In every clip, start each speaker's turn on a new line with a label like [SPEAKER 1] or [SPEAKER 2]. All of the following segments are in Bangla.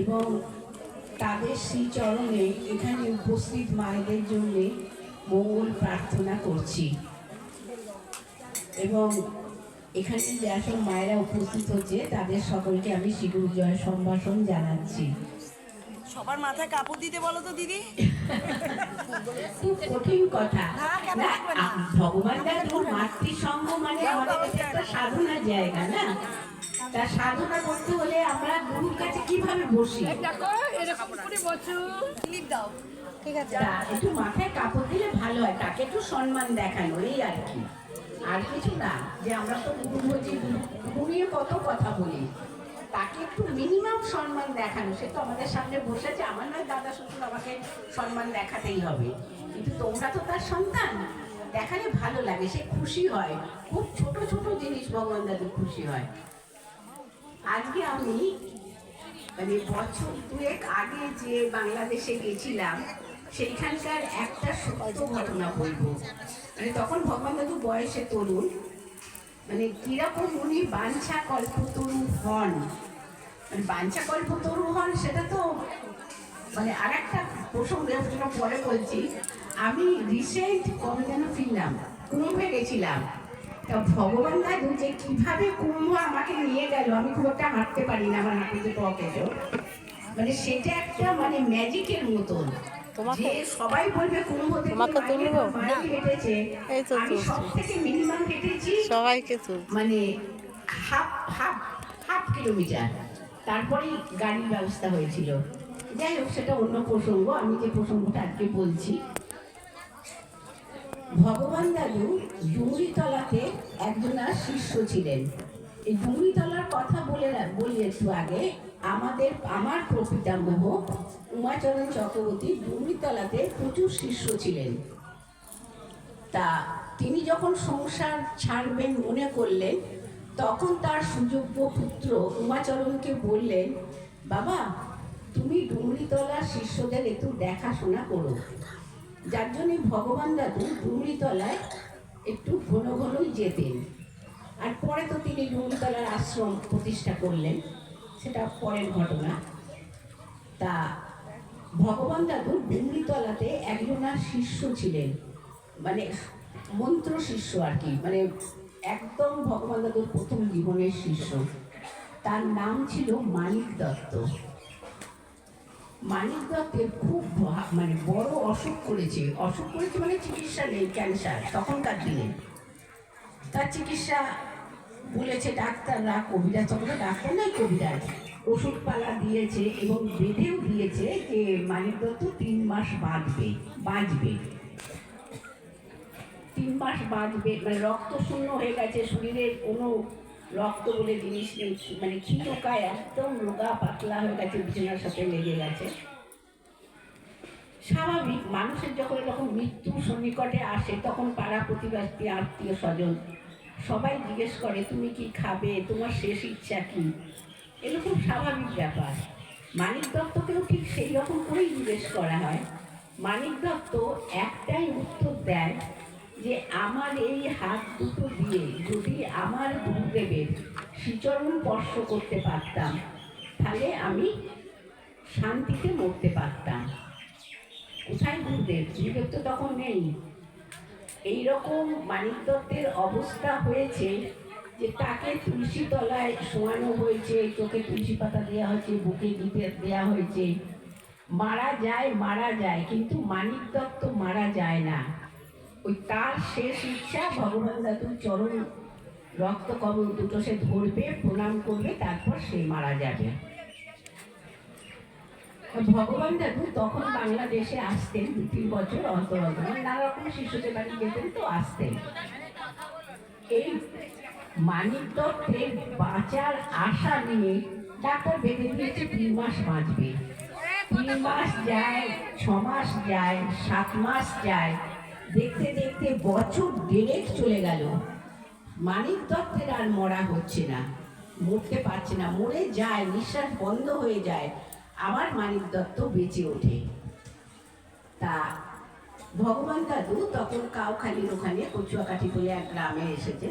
[SPEAKER 1] এবং তাদের শ্রীচরণে এখানে উপস্থিত মায়েদের জন্য মঙ্গল প্রার্থনা করছি। এবং এখানে যেসব মায়েরা উপস্থিত হচ্ছে তাদের সকলকে আমি শিগুর জয় সম্ভাষণ জানাচ্ছি।
[SPEAKER 2] সবার মাথায় কাপড় দিতে বলো তো দিদি।
[SPEAKER 1] খুব কঠিন কথা। ভগবান মাতৃসঙ্গ মানে আমাদের একটা সাধনার জায়গা না? তা সাধনা করতে হলে আমরা গুরুর কাছে কীভাবে বসি?
[SPEAKER 3] দেখো এরকম করে বসু।
[SPEAKER 2] ক্লিপ দাও। ঠিক আছে
[SPEAKER 1] একটু মাথায় কাপড় দিলে ভালো হয় তাকে একটু সম্মান দেখানো এই আর কি। আর কিছু না যে আমরা তো গুরু বলছি গুরু- কত কথা বলি তাকে একটু মিনিমাম সম্মান দেখানো সে তো আমাদের সামনে বসেছে আমার নয় দাদা শ্বশুর আমাকে সম্মান দেখাতেই হবে। কিন্তু তোমরা তো তার সন্তান দেখালে ভালো লাগে সে খুশি হয়। খুব ছোট ছোট জিনিস ভগবান দাদু খুশি হয়। আজকে আমি মানে বছর দুয়েক আগে যে বাংলাদেশে গেছিলাম, সেইখানকার একটা সত্য ঘটনা বলব। মানে তখন ভগবান দাদু বয়সে তরুণ মানে কীরকম উনি বাঞ্ছা কল্প কল্পতরু হন। মানে বাঞ্ছা কল্পতরু হন সেটা তো মানে আর একটা প্রসঙ্গে ওটা পরে বলছি। আমি রিসেন্ট কবে যেন ফিরলাম কুম্ভে গেছিলাম। তা ভগবান দাদু যে কীভাবে কুম্ভ আমাকে নিয়ে গেল? আমি খুব একটা হাঁটতে পারি না আমার হাঁটুতে পকেটে মানে সেটা একটা মানে ম্যাজিকের মতন।
[SPEAKER 3] তোমাকে-
[SPEAKER 1] সবাই বলবে কুম্ভ
[SPEAKER 3] তোমাকে
[SPEAKER 1] মাইল
[SPEAKER 3] তুলবো? এই তো তুলছি।
[SPEAKER 1] মিনিমাম হেঁটেছি
[SPEAKER 3] সবাইকে তুল
[SPEAKER 1] মানে হাফ হাফ হাফ কিলোমিটার তারপরেই গাড়ির ব্যবস্থা হয়েছিল। যাই হোক সেটা অন্য প্রসঙ্গ। আমি যে প্রসঙ্গটা আজকে বলছি ভগবান দাদু ডুমুরিতলাতে একজনার শিষ্য ছিলেন। এই ডুমুরিতলার কথা বলে বলি একটু আগে, আমাদের, আমার প্রপিতামহ উমাচরণ চক্রবর্তী ডুমুরিতলাতে প্রচুর শিষ্য ছিলেন। তা তিনি যখন সংসার ছাড়বেন মনে করলেন, তখন তার সুযোগ্য পুত্র উমাচরণকে বললেন, বাবা, তুমি ডুমরিতলার শিষ্যদের একটু দেখাশোনা করো। যার জন্যে ভগবান দাদু ডুমরিতলায় একটু ঘন ঘনই যেতেন। আর পরে তো তিনি ডুমরিতলার আশ্রম প্রতিষ্ঠা করলেন, সেটা পরের ঘটনা। তা ভগবান দাদু ডুমরিতলাতে একজনার শিষ্য ছিলেন মানে মন্ত্র শিষ্য আর কি মানে একদম ভগবান দাদুর প্রথম জীবনের শিষ্য। তার নাম ছিল মানিক দত্ত। মানিক দত্তের খুব মানে বড় অসুখ করেছে। অসুখ করেছে মানে চিকিৎসা নেই ক্যান্সার তখনকার দিনে। তার চিকিৎসা বলেছে ডাক্তাররা কবিরাজ তখন ডাক্তার নাই কবিরাজ ওষুধপালা দিয়েছে এবং বেঁধেও দিয়েছে যে মানিক দত্ত তিন মাস বাঁচবে বাঁচবে। তিন মাস বাঁচবে মানে রক্ত শূন্য হয়ে গেছে, শরীরের কোনো রক্ত বলে জিনিস নেই মানে ক্ষীণকায় একদম রোগা, পাতলা হয়ে গেছে, বিছানার সাথে লেগে গেছে। স্বাভাবিক, মানুষের যখন এরকম মৃত্যু সন্নিকটে আসে, তখন পাড়া প্রতিবেশী, আত্মীয় স্বজন সবাই জিজ্ঞেস করে, তুমি কি খাবে? তোমার শেষ ইচ্ছা কি? এরকম স্বাভাবিক ব্যাপার। মানিক দত্তকেও ঠিক সেই রকম করেই জিজ্ঞেস করা হয়। মানিক দত্ত একটাই উত্তর দেয় যে আমার এই হাত দুটো দিয়ে যদি আমার গুরুদেবের শ্রীচরণ স্পর্শ করতে পারতাম, তাহলে আমি শান্তিতে মরতে পারতাম। কোথায় গুরুদেব? গুরুদেব তো তখন নেই। এইরকম মানিক দত্তের অবস্থা হয়েছে যে তাকে তুলসী তলায় শোয়ানো হয়েছে, চোখে তুলসী পাতা দেওয়া হয়েছে, বুকে দিতে দেওয়া হয়েছে। মারা যায় মারা যায়, কিন্তু মানিক দত্ত মারা যায় না। ওই তার শেষ ইচ্ছা ভগবান দাদুর চরণ রক্ত কমল দুটো সে ধরবে, প্রণাম করবে, তারপর সে মারা যাবে। ভগবান দাদু তখন বাংলাদেশে আসতেন দু তিন বছর অন্তর মানে নানা রকম শিশুদের বাড়ি যেতেন তো আসতেন। এই মানিক দত্তের বাঁচার আশা নিয়ে ডাক্তার বেঁধে দিয়েছে তিন মাস বাঁচবে। তিন মাস যায়, ছ মাস যায়, সাত মাস যায়। দেখতে দেখতে বছর দেড়েক চলে গেল। মানিক দত্তের আর মরা হচ্ছে না। মরতে পারছে না, মরে যায়, নিঃশ্বাস বন্ধ হয়ে যায়। আবার মানিক দত্ত বেঁচে ওঠে। তা ভগবান দাদু তখন কাউখালির ওখানে কচুয়াকাঠি বলে এক গ্রামে এসেছে।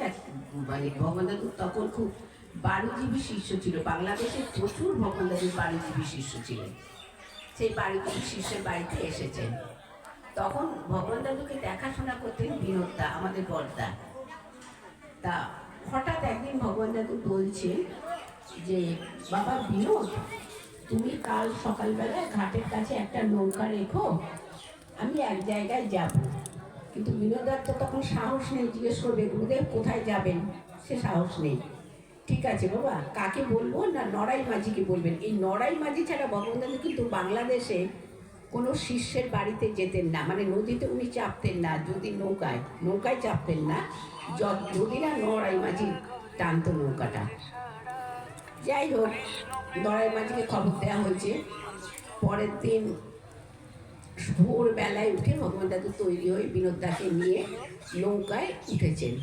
[SPEAKER 1] মানে ভগবান দাদু তখন খুব বারুজীবী শিষ্য ছিল। বাংলাদেশে প্রচুর ভগবানদাদুর বারুজীবী শিষ্য ছিলেন। সেই বারুজীবী শিষ্যের বাড়িতে এসেছেন। তখন ভগবান দাদুকে দেখাশোনা করতেন বিনোদদা আমাদের বর্দা তা হঠাৎ একদিন ভগবান দাদু বলছেন যে, বাবা, বিনোদ, তুমি কাল সকালবেলায় ঘাটের কাছে একটা নৌকা রেখো, আমি এক জায়গায় যাব। কিন্তু বিনোদার তো তখন সাহস নেই, জিজ্ঞেস করবে, গুরুদেব, কোথায় যাবেন? সে সাহস নেই। ঠিক আছে বাবা, কাকে বলব? না নড়াই মাঝিকে বলবেন। এই নড়াই মাঝি ছাড়া ভগবান কিন্তু বাংলাদেশে কোনো শিষ্যের বাড়িতে যেতেন না। মানে নদীতে উনি চাপতেন না, যদি নৌকায় নৌকায় চাপতেন না যদি না নড়াই মাঝি টানতো নৌকাটা। যাই হোক, নড়াই মাঝিকে খবর দেওয়া হয়েছে। পরের দিন ভোরবেলায় উঠে ভগবান দাদু তৈরি হয়ে বিনোদাকে নিয়ে নৌকায় উঠেছেন।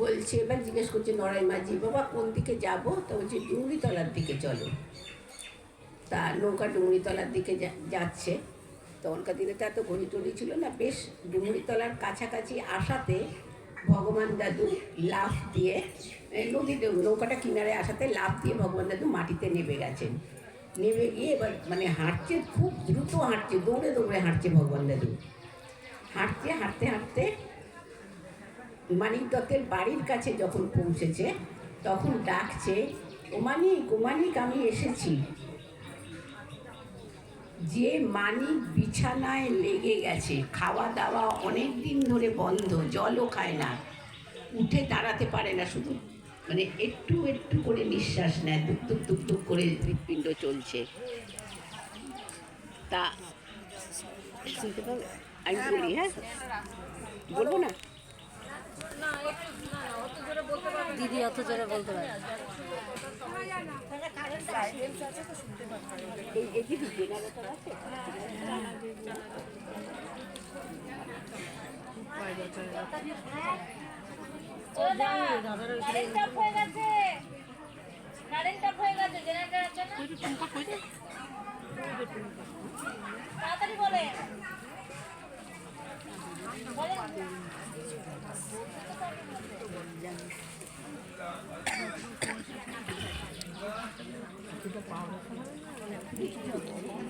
[SPEAKER 1] বলছে, এবার জিজ্ঞেস করছে নড়াই মাঝি, বাবা, কোন দিকে যাব? তো বলছে ডুংরিতলার দিকে চলো। তা নৌকা ডুংরিতলার দিকে যাচ্ছে। তখনকার দিনে তো এত ঘড়ি টড়ি ছিল না বেশ ডুংরিতলার কাছাকাছি আসাতে ভগবান দাদু লাফ দিয়ে এ, নদীতে নৌকাটা কিনারে আসাতে লাফ দিয়ে ভগবান দাদু মাটিতে নেমে গেছেন। নেমে গিয়ে এবার মানে হাঁটছে খুব দ্রুত হাঁটছে দৌড়ে দৌড়ে হাঁটছে ভগবান দাদু। হাঁটতে হাঁটতে হাঁটতে মানিক দত্তের বাড়ির কাছে যখন পৌঁছেছে তখন ডাকছে ওমানিক ওমানিক আমি এসেছি। যে মানিক বিছানায় লেগে গেছে খাওয়া দাওয়া অনেক দিন ধরে বন্ধ, জলও খায় না। উঠে দাঁড়াতে পারে না শুধু। মানে একটু একটু করে নিঃশ্বাস নেয়, দুপ দুক দুক করে হৃৎপিণ্ড চলছে। তা, শুনতে আমি বলি হ্যাঁ? বলব না?
[SPEAKER 3] দিদি অত জোরে বলতে পারে
[SPEAKER 4] হয়ে হয়ে তাড়াতাড়ি বলে বলেন